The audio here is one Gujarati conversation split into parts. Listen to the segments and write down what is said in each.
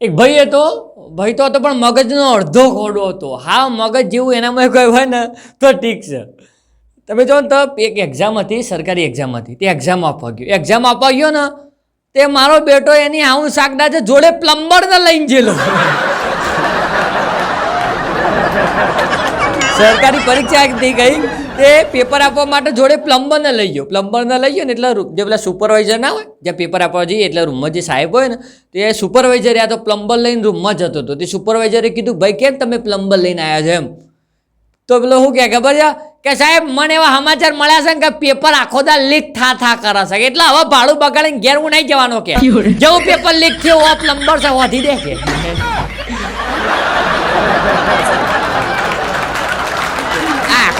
એક ભાઈ હતો, ભાઈ તો હતો, પણ મગજનો અડધો ખોડો હતો. હા, મગજ જેવું એનામાં કોઈ હોય ને, તો ઠીક છે. તમે જો ને તો એક એક્ઝામ હતી, સરકારી એક્ઝામ હતી. તે એક્ઝામ આપવા ગયો. એક્ઝામ આપવા ગયો ને, તે મારો બેટો એની આવું શાકડા છે, જોડે પ્લમ્બરને લઈને જેલો સરકારી પરીક્ષા થઈ ગઈ. તે પેપર આપવા માટે જોડે પ્લમ્બરને લઈ ગયો. પ્લમ્બરને લઈ ગયો ને એટલે જે પેલા સુપરવાઇઝર ના હોય જ્યાં પેપર આપવા જઈએ એટલે રૂમમાં જે સાહેબ હોય ને તે સુપરવાઇઝર યા તો પ્લમ્બર લઈને રૂમમાં જતો હતો. તે સુપરવાઇઝરે કીધું ભાઈ કેમ તમે પ્લમ્બર લઈને આવ્યા છો એમ? તો પેલો શું કહે? ખબર છે? કે સાહેબ મને એવા સમાચાર મળ્યા છે ને કે પેપર આખો દા લીક થા થા કરા છે. એટલે હવે ભાડું બગાડીને ઘેર હું નહીં જવાનો કે. જેવું પેપર લીક થયું પ્લમ્બર છે વધી દે કે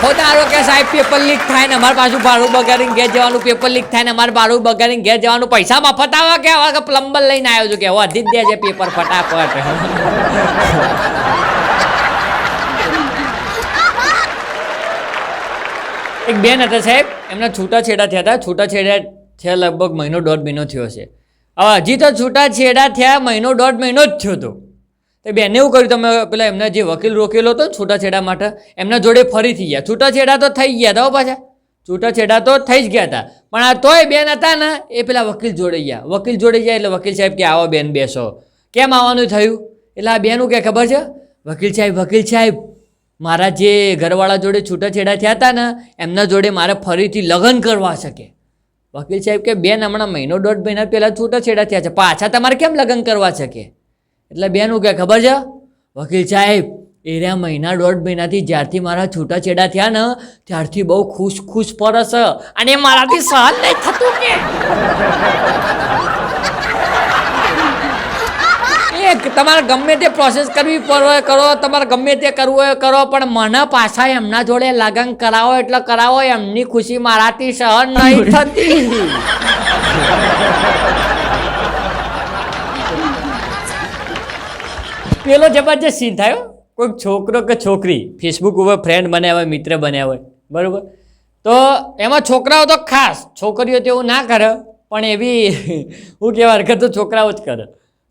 આખો દારો કે સાહેબ પેપર લીક થાય ને અમારે પાછું ભાડું બગાડીને ઘેર જવાનું પેપર લીક થાય ને અમારે ભાડું બગાડીને ઘેર જવાનું. પૈસા મફત આવા કે આવા પ્લમ્બર લઈને આવ્યો છું કે વધી દે દેજે પેપર ફટાફટ. એક બેન હતા સાહેબ, એમના છૂટાછેડા થયા હતા. છૂટાછેડા થયા લગભગ મહિનો દોઢ મહિનો થયો છે હવે હજી તો છૂટાછેડા થયા, મહિનો દોઢ મહિનો જ થયો હતો. તો બેને એવું કર્યું, તમે પેલા એમના જે વકીલ રોકેલો હતો ને છૂટાછેડા માટે, એમના જોડે ફરીથી ગયા. છૂટાછેડા તો થઈ ગયા હતા પાછા. છૂટાછેડા તો થઈ જ ગયા હતા. પણ આ તોય બેન હતા ને, એ પેલા વકીલ જોડે ગયા. વકીલ જોડે ગયા એટલે વકીલ સાહેબ કે, આવો બેન, બેસો. કેમ આવવાનું થયું? એટલે આ બેનું કે ખબર છે? વકીલ સાહેબ વકીલ સાહેબ, મારા જે ઘરવાળા જોડે છૂટાછેડા થયા હતા ને, એમના જોડે મારે ફરીથી લગ્ન કરવા શકે. વકીલ સાહેબ કે, બેન, હમણાં મહિનો દોઢ મહિના પહેલાં છૂટાછેડા થયા છે. પાછા તમારે કેમ લગ્ન કરવા શકે? એટલે બેનું કે ખબર છે? વકીલ સાહેબ, એર્યા મહિના દોઢ મહિનાથી જ્યારથી મારા છૂટાછેડા થયા ને, ત્યારથી બહુ ખુશ ખુશ પરસ અને મારાથી સહન નહીં થતું કે. એક, તમારે ગમે તે પ્રોસેસ કરવી પડે કરો, તમારે ગમે તે કરવું હોય, કરો, પણ મને પાછા એમના જોડે લગન કરાવો એટલે કરાવો, એમની ખુશી મારાથી સહન નહીં થતી. પેલો જબરજસ્ત સીન થયો કોઈક છોકરો કે છોકરી ફેસબુક ઉપર ફ્રેન્ડ બન્યા હોય, મિત્ર બન્યા હોય, બરાબર? તો એમાં છોકરાઓ તો ખાસ, છોકરીઓ તો એવું ના કરે, પણ એવી હું કહેવા હરકત તો છોકરાઓ જ કરે.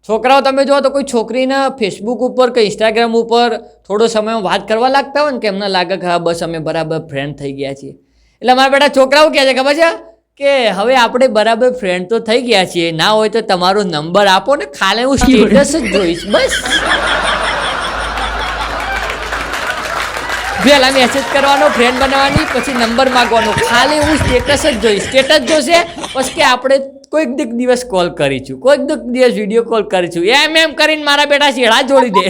છોકરાઓ તમે જુઓ તો કોઈ છોકરીને ફેસબુક ઉપર કે ઇન્સ્ટાગ્રામ ઉપર થોડો સમય વાત કરવા લાગતા હોય ને કે એમને લાગે કે હા, બસ અમે બરાબર ફ્રેન્ડ થઈ ગયા છીએ. એટલે મારા બેટા છોકરાઓ કહે છે, ખબર છે? કે હવે આપણે બરાબર ફ્રેન્ડ તો થઈ ગયા છીએ. ના હોય તો તમારો નંબર આપો ને ખાલી હું સ્ટેટસ જ જોઈશ. બસ. પહેલા મેસેજ કરવાનો ફ્રેન્ડ બનાવવાની, પછી નંબર માગવાનો. ખાલી હું સ્ટેટસ જ જોઈશ. સ્ટેટસ જોશે, પછી આપણે કોઈક દીક દિવસ કોલ કરીશું. કોઈક દીક દિવસ વીડિયો કોલ કરીશું. એમ એમ કરીને મારા બેટા શેડા જોડી દે.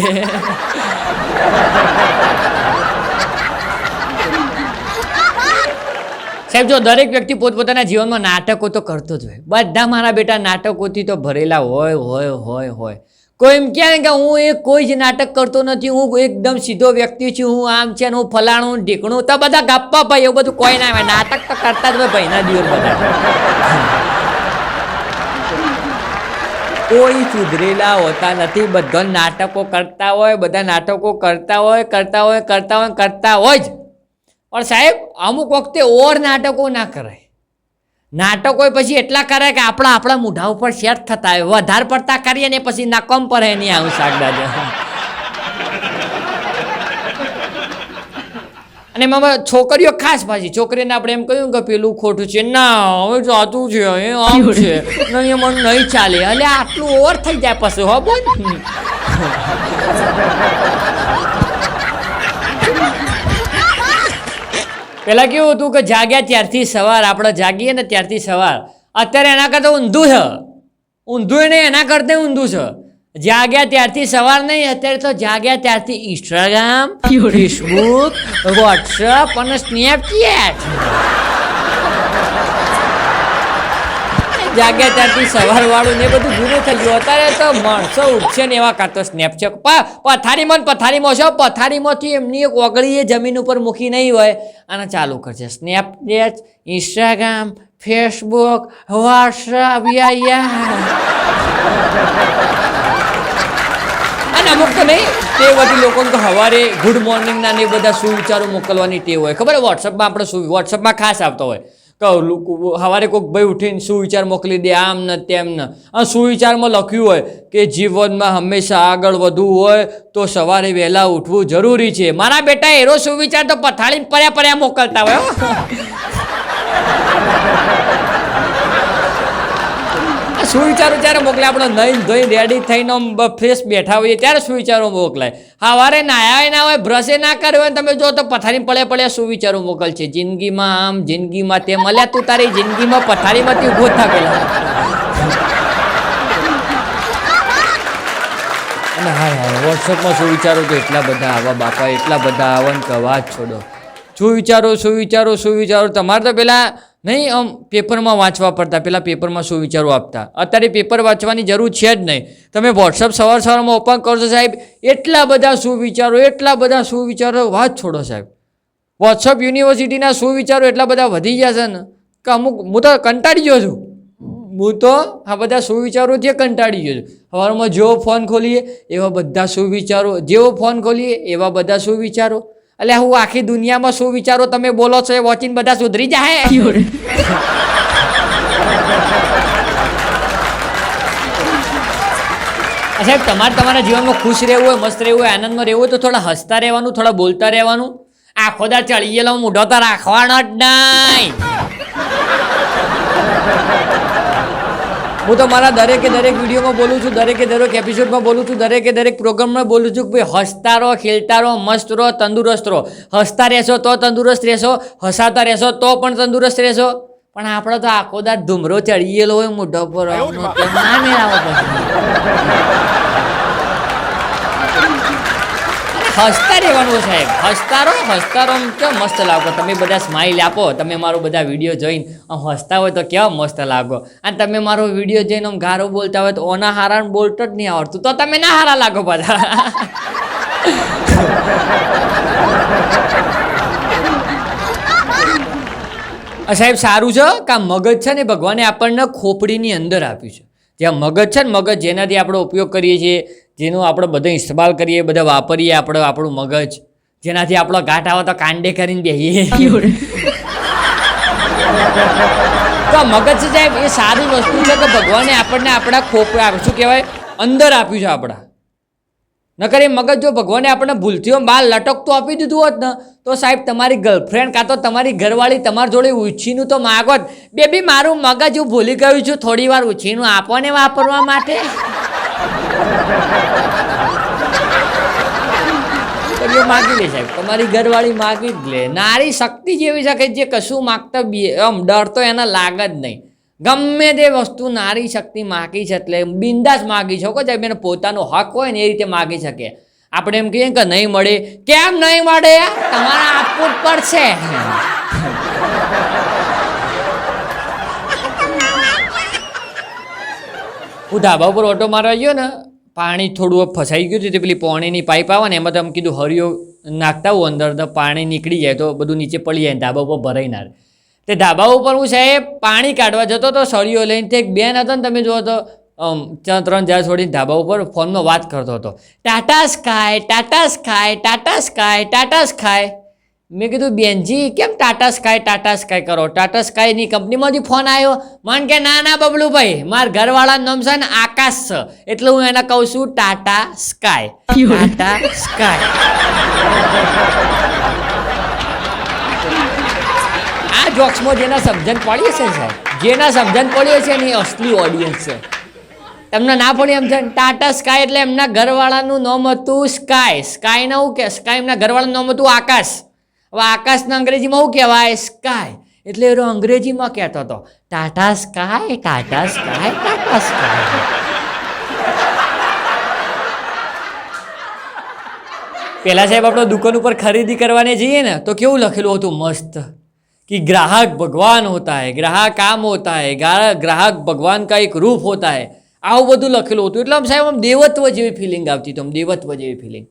સાહેબ, જો દરેક વ્યક્તિ પોતપોતાના જીવનમાં નાટકો તો કરતો જ હોય. બધા મારા બેટા નાટકોથી તો ભરેલા હોય હોય હોય હોય. કોઈ એમ કહે કે હું એ કોઈ જ નાટક કરતો નથી, હું એકદમ સીધો વ્યક્તિ છું, હું આમ છે હું ફલાણું ઢીકણું, તો બધા ગપ્પા ભાઈ, એવું બધું કોઈ ના આવે. નાટક તો કરતા જ હોય ભાઈના દિવસ બધા. કોઈ સુધરેલા હોતા નથી, બધા નાટકો કરતા હોય, બધા નાટકો કરતા હોય કરતા હોય કરતા હોય કરતા હોય જ. પણ સાહેબ અમુક વખતે ઓર નાટકો ના કરાય. નાટકો પછી એટલા કરે કે આપણા આપણા મોઢા ઉપર સેટ થતા હોય. વધારે પડતા કરીએ ને પછી નકમ પર નહીં આવું શાકભાજી. અને એમાં છોકરીઓ ખાસ પાછી. છોકરીને આપણે એમ કહ્યું કે પેલું ખોટું છે. ના હવે જાતું છે એ આમ છે. નહીં મન નહીં ચાલે. એટલે આટલું ઓવર થઈ જાય પછી હો બોલ. પેલા કેવું હતું કે જાગ્યા ત્યારથી સવાર આપણે જાગીએ ને ત્યારથી સવાર. અત્યારે એના કરતાં ઊંધું છે. ઊંધું નહીં એના કરતાં ઊંધું છે. જાગ્યા ત્યારથી સવાર નહીં અત્યારે તો જાગ્યા ત્યારથી ઇન્સ્ટાગ્રામ ફેસબુક વોટ્સઅપ અને સ્નેપચેટ જાગ્યા ત્યારથી સવાર વાળું ને બધું જૂનું થઈ ગયું. અત્યારે તો માણસો ઉઠશે ને એવા કાં તો પા, પથારીમાં પથારીમાં છો પથારીમાંથી એમની એક ઓગળી એ જમીન ઉપર મૂકી નહીં હોય. અને ચાલુ કરશે સ્નેપચેટ ઇન્સ્ટાગ્રામ ફેસબુક વોટ્સઅપ અને અમુક તો નહીં, તે બધી લોકોને તો સવારે ગુડ મોર્નિંગના ને બધા સુવિચારો મોકલવાની ટેવ હોય. ખબર વોટ્સઅપમાં આપણે શું વોટ્સઅપમાં ખાસ આવતો હોય. કે લોકો, સવારે કોઈક ભાઈ ઉઠીને સુવિચાર મોકલી દે, આમ ન તેમ ન. આ સુવિચારમાં લખ્યું હોય કે જીવનમાં હંમેશા આગળ વધવું હોય તો સવારે વહેલા ઉઠવું જરૂરી છે. મારા બેટા એરો સુવિચાર તો પથાળી પર્યા પર્યા મોકલતા હોય હો. વિચારો? જ્યારે મોકલે આપણે નહીં ધોઈ રેડી થઈને આમ ફ્રેશ બેઠા હોઈએ, ત્યારે સુવિચારો મોકલાય? સવારે નાયા ના હોય બ્રશે ના કર્યો હોય તમે જો તો પથારી પડે પડે સુવિચારો મોકલ છે જિંદગીમાં આમ, જિંદગીમાં તે મળ્યા તું તારી જિંદગીમાં પથારીમાંથી ઊભો થા અને હા હા વોટ્સઅપમાં સુવિચારો તો એટલા બધા આવા બાપા, એટલા બધા આવા ને કે વાત છોડો સુવિચારો સુવિચારો સુવિચારો તમારે તો પેલા નહીં, આમ પેપરમાં વાંચવા પડતા પહેલાં પેપરમાં સુવિચારો આપતા? અત્યારે પેપર વાંચવાની જરૂર છે જ નહીં. તમે વોટ્સઅપ સવાર સવારમાં ઓપન કરશો સાહેબ, એટલા બધા સુવિચારો એટલા બધા સુવિચારો વાત છોડો સાહેબ. વોટ્સઅપ યુનિવર્સિટીના સુવિચારો એટલા બધા વધી છે ને. કે અમુક, હું તો કંટાળી ગયો છું. હું તો આ બધા સુવિચારોથી કંટાળી ગયો છું. સવારમાં જેવો ફોન ખોલીએ, એવા બધા સુવિચારો જેવો ફોન ખોલીએ, એવા બધા સુવિચારો એટલે હું આખી દુનિયામાં શું વિચારો, તમે બોલો છો, એ વોચિંગ બધા સુધરી જાય સાહેબ, તમારે તમારા જીવનમાં ખુશ રહેવું હોય, મસ્ત રહેવું હોય, આનંદમાં રહેવું હોય, તો થોડા હસતા રહેવાનું, થોડા બોલતા રહેવાનું. આખો દા ચડી ગયેલો મૂઢો તો રાખવાનો જ નહીં. હું તો મારા દરેકે દરેક વિડીયોમાં બોલું છું દરેકે દરેક એપિસોડમાં બોલું છું દરેકે દરેક પ્રોગ્રામમાં બોલું છું કે ભાઈ હસતા રહો ખેલતા રહો મસ્ત રહો તંદુરસ્ત રહો. હસતા રહેશો તો તંદુરસ્ત રહેશો હસાતા રહેશો તો પણ તંદુરસ્ત રહેશો. પણ આપણે તો આખો દાર ધૂમરો ચડી ગયેલો હોય મોઢો પર ના મેળાવો પછી. હસતા રહેવાનું સાહેબ હસતા રહો હસતા રહો. કેવા મસ્ત લાગો? તમે બધા સ્માઇલ આપો. તમે મારો બધા વીડિયો જોઈને આમ હસતા હોય તો કેવો મસ્ત લાગો? અને તમે મારો વીડિયો જોઈને આમ ગારો બોલતા હોય તો ઓના હારા બોલતો જ નહીં આવડતું. તો તમે ના હારા લાગો બધા. સાહેબ સારું છે કે મગજ છે ને ભગવાને આપણને ખોપડીની અંદર આપ્યું છે. જ્યાં મગજ છે ને મગજ, જેનાથી આપણે ઉપયોગ કરીએ છીએ જેનો આપણે બધો ઇસ્તેમાલ કરીએ, બધા વાપરીએ આપણે આપણું મગજ. જેનાથી આપણો ઘાટ આવે તો કાંડે કરીને બેહીએ. તો મગજ સાહેબ, એ સારી વસ્તુ છે કે ભગવાને આપણને આપણા ખોપડા શું કહેવાય, અંદર આપ્યું છે આપણા. નકર એ મગજ જો ભગવાને આપણને ભૂલથી બાર લટકતું આપી દીધું હોત ને, તો સાહેબ તમારી ગર્લફ્રેન્ડ કાં તો તમારી ઘરવાળી તમારી જોડે ઉછીનું તો માગોત. બેબી, મારું મગજ હું ભૂલી ગયું છું થોડી વાર ઉછીનું આપો ને વાપરવા માટે. તો એ માગી લે સાહેબ. તમારી ઘરવાળી માગી જ લે. નારી શક્તિ જેવી છે કે જે કશું માગતા બી આમ ડર તો એને લાગે જ નહીં. ગમે તે વસ્તુ નારી શક્તિ માગી છે એટલે બિંદાસ માગી શકો સાહેબ, એને પોતાનો હક હોય ને એ રીતે માગી શકે. આપણે એમ કહીએ કે નહીં મળે. કેમ નહીં મળે? તમારે આપવું જ પડશે. હું ઉપર ઓટો મારવા ગયો ને? પાણી થોડું ફસાઈ ગયું હતું પેલી પોણીની પાઇપ આવે ને એમાં તમે કીધું હરિયો નાખતા હું અંદર તો પાણી નીકળી જાય, તો બધું નીચે પડી જાય ધાબા ઉપર ભરાઈ ના તે ધાબા ઉપર હું સાહેબ પાણી કાઢવા જતો તો સળીઓ લઈને તે બેન હતો ને તમે જુઓ તો ત્રણ ચાર છોડીને ધાબા ઉપર ફોનમાં વાત કરતો હતો. Tata Sky Tata Sky Tata Sky Tata Sky. મેં કીધું બેનજી કેમ ટાટા સ્કાય ટાટા સ્કાય કરો? ટાટા સ્કાયની કંપનીમાંથી ફોન આવ્યો. મને કે ના ના બબલુભાઈ મારા ઘરવાળાનું નામ છે ને આકાશ છે. એટલે હું એને કહું છું ટાટા સ્કાય ટાટા સ્કાય આ જોક્સમાં જેના સમજણ પડીએ છે સાહેબ? જેના સમજણ પડીએ છે એની અસલી ઓડિયન્સ છે. તમને ના પડી એમ છે ટાટા સ્કાય એટલે એમના ઘરવાળાનું નામ હતું સ્કાય સ્કાયના હું કે સ્કાય એમના ઘરવાળાનું નામ હતું આકાશ. હવે આકાશના અંગ્રેજીમાં શું કહેવાય સ્કાય એટલે એ અંગ્રેજીમાં કહેતો હતો Tata Sky Tata Sky Tata Sky પેલા સાહેબ આપણે દુકાન ઉપર ખરીદી કરવાને જઈએ ને તો કેવું લખેલું હતું મસ્ત कि ग्राहक भगवान होता है ग्राहक काम होता है ग्रा- ग्राहक भगवान का एक रूप होता है આવું બધું લખેલું હતું એટલે આમ સાહેબ આમ દેવત્વ જેવી ફિલિંગ આવતી હતી આમ દેવત્વ જેવી ફિલિંગ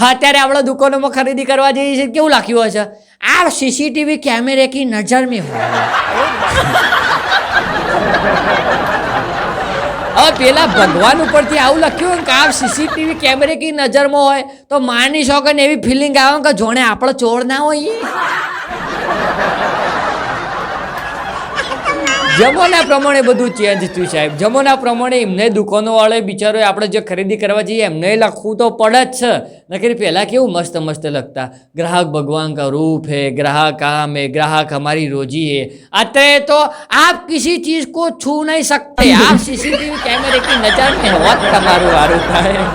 હા અત્યારે આપણે દુકાનોમાં ખરીદી કરવા જઈએ છીએ. કેવું લાગ્યું છે આ સીસીટીવી કેમેરે કી નજર મેં હવે પેલા ભગવાન ઉપરથી આવું લખ્યું ને કે આ સીસીટીવી કેમેરે કી નજરમાં હોય, તો માની શોખ ને એવી ફિલિંગ આવે કે જોણે આપણે ચોર ના હોય. જમાના પ્રમાણે બધું ચેન્જ થયું સાહેબ જમાના પ્રમાણે એમને દુકાનોવાળે બિચારો આપણે જે ખરીદી કરવા જઈએ એમને લખવું તો પડે જ છે નકર પહેલાં કેવું મસ્ત મસ્ત લખતા ગ્રાહક ભગવાન કા રૂપ है ग्राहक हम है ग्राहक हमारी रोजी है अतः तो आप किसी चीज को छू नहीं सकते आप सीसीटीवी कैमरे की नजर में हो જ તમારું વારું થાય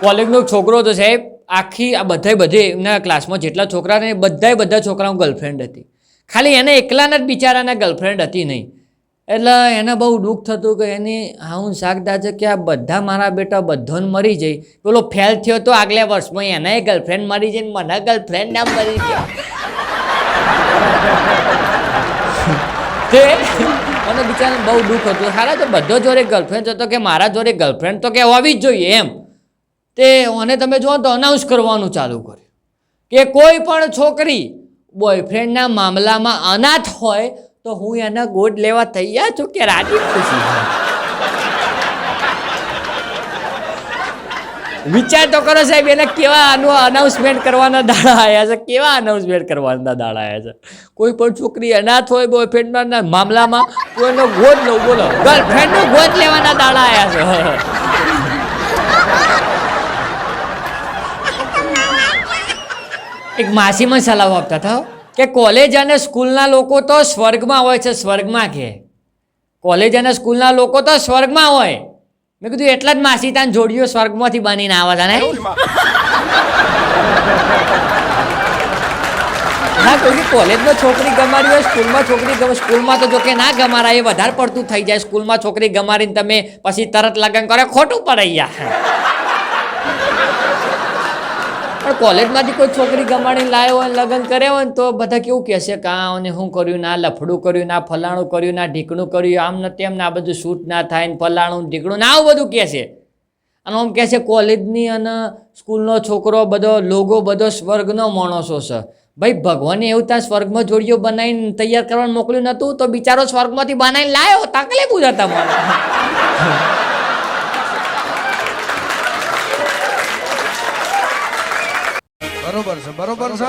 કોલેજનો છોકરો તો સાહેબ આખી આ બધાય બધે એમના ક્લાસમાં જેટલા છોકરા એ બધાય બધા છોકરાઓ ગર્લફ્રેન્ડ હતી. ખાલી એને એકલાના જ બિચારાના ગર્લફ્રેન્ડ હતી નહીં. એટલે એને બહુ દુઃખ થતું કે એની હા હું શાકદા છે કે આ બધા મારા બેટા બધાને મરી જાય. પેલો ફેલ થયો તો આગલા વર્ષમાં એને ગર્લફ્રેન્ડ મરી જાય મને ગર્લફ્રેન્ડ ના મરી ગયા તે મને બિચારાને બહુ દુઃખ હતું. સારા તો બધો જોડે ગર્લફ્રેન્ડ હતો કે મારા જોડે ગર્લફ્રેન્ડ તો કે હોવી જ જોઈએ એમ. તે મને તમે જુઓ તો અનાઉન્સ કરવાનું ચાલુ કર્યું. કે કોઈ પણ છોકરી બોયફ્રેન્ડના મામલામાં અનાથ હોય તો હું એના ગોડ લેવા તૈયાર છું કે રાજી ખુશી વિચાર તો કરો સાહેબ, એને કેવા અનાઉન્સમેન્ટ કરવાના દાડા આવ્યા છે? કેવા અનાઉન્સમેન્ટ કરવાના દાડા આવ્યા છે? કોઈ પણ છોકરી અનાથ હોય બોયફ્રેન્ડના મામલામાં કોઈનો ગોદ લો બોલો. ગર્લફ્રેન્ડનો ગોદ લેવાના દાડા આવ્યા છે. એક માસીમાં સલાહ આપતા હતા કે કોલેજ અને સ્કૂલના લોકો તો સ્વર્ગમાં હોય છે, સ્વર્ગમાં કે. કોલેજ અને સ્કૂલના લોકો તો સ્વર્ગમાં હોય. મેં કીધું, એટલા જ માસી તાન જોડીઓ સ્વર્ગમાંથી બનીને આવે છે ને? હા, કોઈ કોલેજમાં છોકરી ગમાડી હોય, સ્કૂલમાં છોકરી ગમ, સ્કૂલમાં તો જો કે ના ગમારા એ વધારે પડતું થઈ જાય. સ્કૂલમાં છોકરી ગમાડીને તમે પછી તરત લગ્ન કરે, ખોટું પડે યાર પણ કોલેજમાંથી કોઈ છોકરી ગમાડીને લાવ્યો હોય લગ્ન કર્યા હોય ને તો બધા કેવું કહેશે કે આ અને શું કર્યું ના લફડું કર્યું ના ફલાણું કર્યું ના ઢીકણું કર્યું, આમ ને તેમ ના બધું શૂટ ના થાય ને ફલાણું ઢીકણું ને આવું બધું કહેશે. અને આમ કહે છે કોલેજની અને સ્કૂલનો છોકરો બધો, લોગો બધો સ્વર્ગનો માણસો છે. ભાઈ, ભગવાને એવું ત્યાં સ્વર્ગમાં જોડીઓ બનાવીને તૈયાર કરવાનું મોકલ્યું નહોતું તો બિચારો સ્વર્ગમાંથી બનાવીને લાવ્યો તકલીફ હતા મને બરોબર છે બરોબર છે